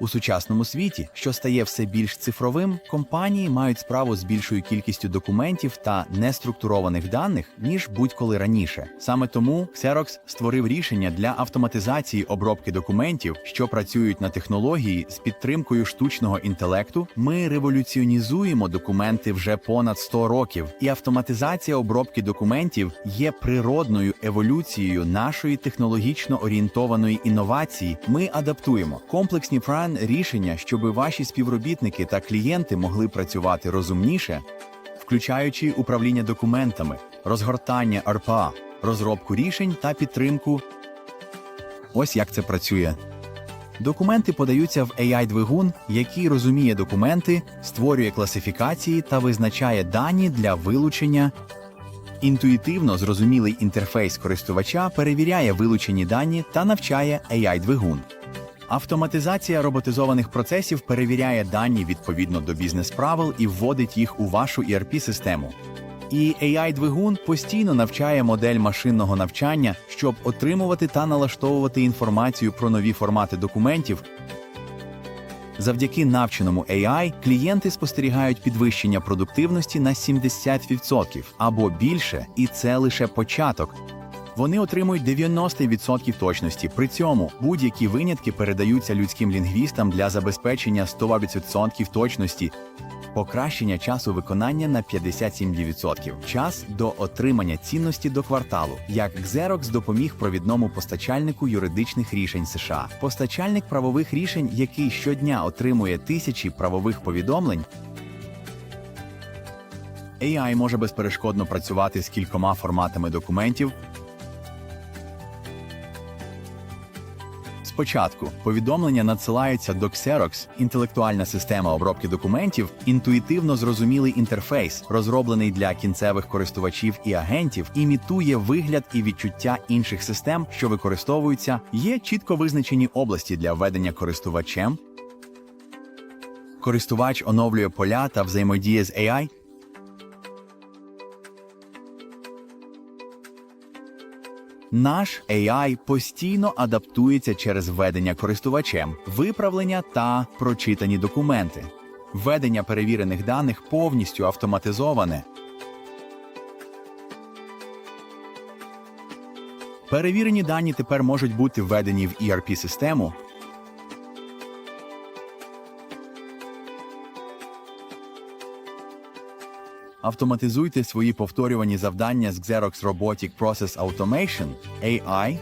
У сучасному світі, що стає все більш цифровим, компанії мають справу з більшою кількістю документів та неструктурованих даних ніж будь-коли раніше. Саме тому Xerox створив рішення для автоматизації обробки документів, що працюють на технології з підтримкою штучного інтелекту. Ми революціонізуємо документи вже понад 100 років, і автоматизація обробки документів є природною еволюцією нашої технологічно орієнтованої інновації. Ми адаптуємо комплексні план рішення, щоб ваші співробітники та клієнти могли працювати розумніше, включаючи управління документами, розгортання РПА, розробку рішень та підтримку. Ось як це працює. Документи подаються в AI-двигун, який розуміє документи, створює класифікації та визначає дані для вилучення. Інтуїтивно зрозумілий інтерфейс користувача перевіряє вилучені дані та навчає AI-двигун. Автоматизація роботизованих процесів перевіряє дані відповідно до бізнес-правил і вводить їх у вашу ERP-систему. І AI-двигун постійно навчає модель машинного навчання, щоб отримувати та налаштовувати інформацію про нові формати документів. Завдяки навченому AI клієнти спостерігають підвищення продуктивності на 70% або більше, і це лише початок. Вони отримують 90% точності. При цьому будь-які винятки передаються людським лінгвістам для забезпечення 100% точності. Покращення часу виконання на 57%. Час до отримання цінності до кварталу. Як Xerox допоміг провідному постачальнику юридичних рішень США. Постачальник правових рішень, який щодня отримує тисячі правових повідомлень, AI може безперешкодно працювати з кількома форматами документів. Спочатку повідомлення надсилаються до Xerox, інтелектуальна система обробки документів, інтуїтивно зрозумілий інтерфейс, розроблений для кінцевих користувачів і агентів, імітує вигляд і відчуття інших систем, що використовуються. Є чітко визначені області для введення користувачем. Користувач оновлює поля та взаємодіє з AI. Наш AI постійно адаптується через введення користувачем, виправлення та прочитані документи. Введення перевірених даних повністю автоматизоване. Перевірені дані тепер можуть бути введені в ERP-систему. Автоматизуйте свої повторювані завдання з Xerox Robotic Process Automation AI